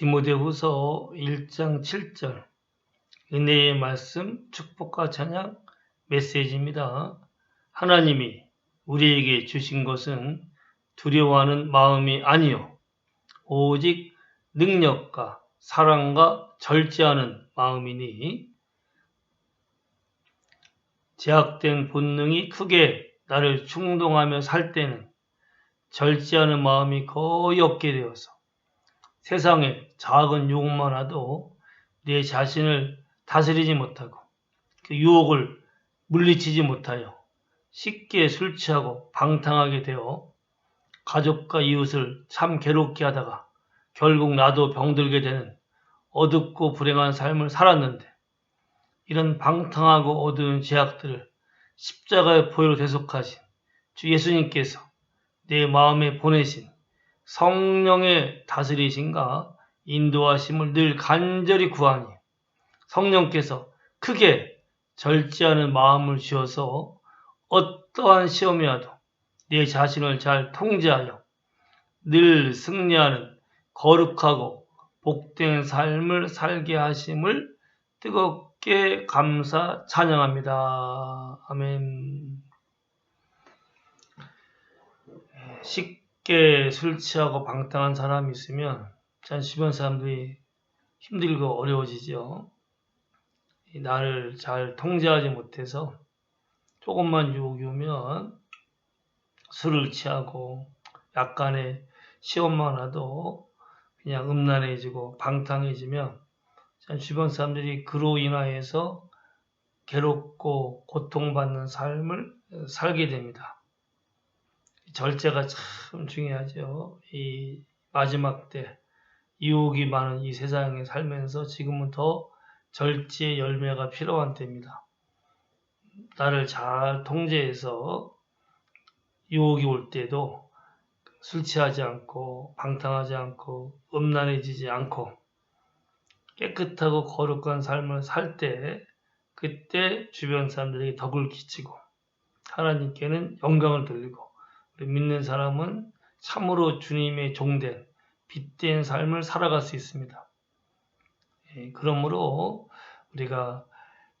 디모데후서 1장 7절 은혜의 말씀 축복과 찬양 메시지입니다. 하나님이 우리에게 주신 것은 두려워하는 마음이 아니요 오직 능력과 사랑과 절제하는 마음이니 제약된 본능이 크게 나를 충동하며 살 때는 절제하는 마음이 거의 없게 되어서 세상에 작은 유혹만 하도 내 자신을 다스리지 못하고 그 유혹을 물리치지 못하여 쉽게 술 취하고 방탕하게 되어 가족과 이웃을 참 괴롭게 하다가 결국 나도 병들게 되는 어둡고 불행한 삶을 살았는데 이런 방탕하고 어두운 죄악들을 십자가의 보혈로 대속하신 주 예수님께서 내 마음에 보내신 성령의 다스리신가 인도하심을 늘 간절히 구하니 성령께서 크게 절제하는 마음을 주어서 어떠한 시험이 와도 내 자신을 잘 통제하여 늘 승리하는 거룩하고 복된 삶을 살게 하심을 뜨겁게 감사 찬양합니다. 아멘. 쉽게 술 취하고 방탕한 사람이 있으면 전 주변 사람들이 힘들고 어려워지죠. 나를 잘 통제하지 못해서 조금만 유혹이 오면 술을 취하고 약간의 시험만 와도 그냥 음란해지고 방탕해지면 주변 사람들이 그로 인하여서 괴롭고 고통받는 삶을 살게 됩니다. 절제가 참 중요하죠. 이 마지막 때 유혹이 많은 이 세상에 살면서 지금은 더 절제의 열매가 필요한 때입니다. 나를 잘 통제해서 유혹이 올 때도 술 취하지 않고 방탕하지 않고 음란해지지 않고 깨끗하고 거룩한 삶을 살 때 그때 주변 사람들에게 덕을 끼치고 하나님께는 영광을 돌리고 믿는 사람은 참으로 주님의 종된 빛된 삶을 살아갈 수 있습니다. 예, 그러므로 우리가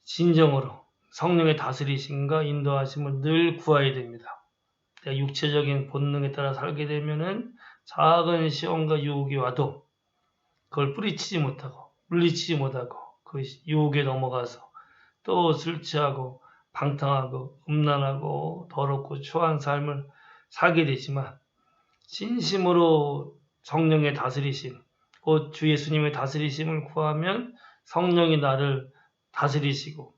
진정으로 성령의 다스리심과 인도하심을 늘 구해야 됩니다. 육체적인 본능에 따라 살게 되면은 작은 시험과 유혹이 와도 그걸 뿌리치지 못하고 물리치지 못하고 그 유혹에 넘어가서 또 술 취하고 방탕하고 음란하고 더럽고 추한 삶을 살게 되지만 진심으로 성령의 다스리심, 곧 주 예수님의 다스리심을 구하면 성령이 나를 다스리시고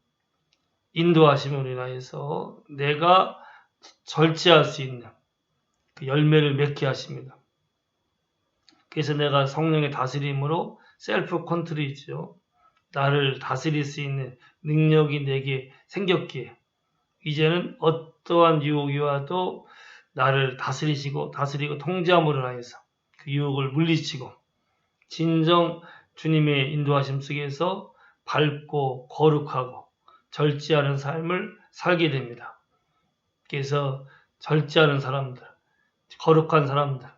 인도하심으로 인하여서 내가 절제할 수 있는 그 열매를 맺게 하십니다. 그래서 내가 성령의 다스림으로 셀프 컨트롤이죠. 나를 다스릴 수 있는 능력이 내게 생겼기에 이제는 어떠한 유혹이 와도 나를 다스리시고 다스리고 통제함으로 하여서 그 유혹을 물리치고 진정 주님의 인도하심 속에서 밝고 거룩하고 절제하는 삶을 살게 됩니다. 그래서 절제하는 사람들, 거룩한 사람들,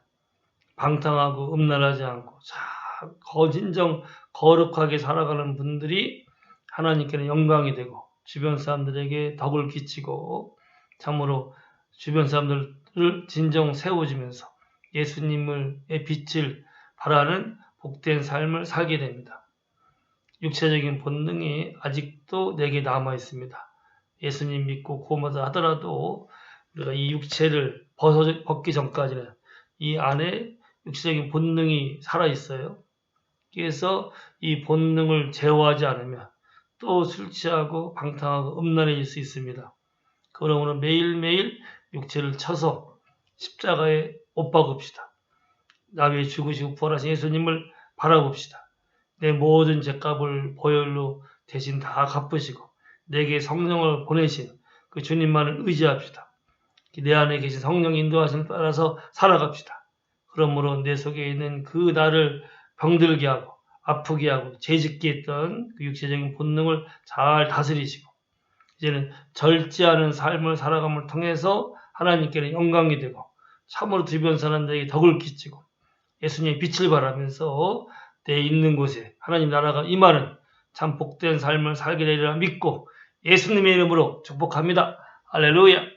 방탕하고 음란하지 않고 참 진정 거룩하게 살아가는 분들이 하나님께는 영광이 되고 주변 사람들에게 덕을 끼치고 참으로 주변 사람들을 진정 세워주면서 예수님의 빛을 바라는 복된 삶을 살게 됩니다. 육체적인 본능이 아직도 내게 남아 있습니다. 예수님 믿고 구원받아 하더라도 우리가 이 육체를 벗어, 벗기 전까지는 이 안에 육체적인 본능이 살아 있어요. 그래서 이 본능을 제어하지 않으면 또 술 취하고 방탕하고 음란해질 수 있습니다. 그러므로 매일매일 육체를 쳐서 십자가에 못 박읍시다. 나 위해 죽으시고 부활하신 예수님을 바라봅시다. 내 모든 죄값을 보혈로 대신 다 갚으시고 내게 성령을 보내신 그 주님만을 의지합시다. 내 안에 계신 성령 인도하심을 따라서 살아갑시다. 그러므로 내 속에 있는 그 나를 병들게 하고 아프게 하고 죄짓게 했던 그 육체적인 본능을 잘 다스리시고 이제는 절제하는 삶을 살아감을 통해서 하나님께는 영광이 되고 참으로 주변 사람들에게 덕을 끼치고 예수님의 빛을 바라면서 내 있는 곳에 하나님 나라가 임하는 참 복된 삶을 살게 되리라 믿고 예수님의 이름으로 축복합니다. 할렐루야.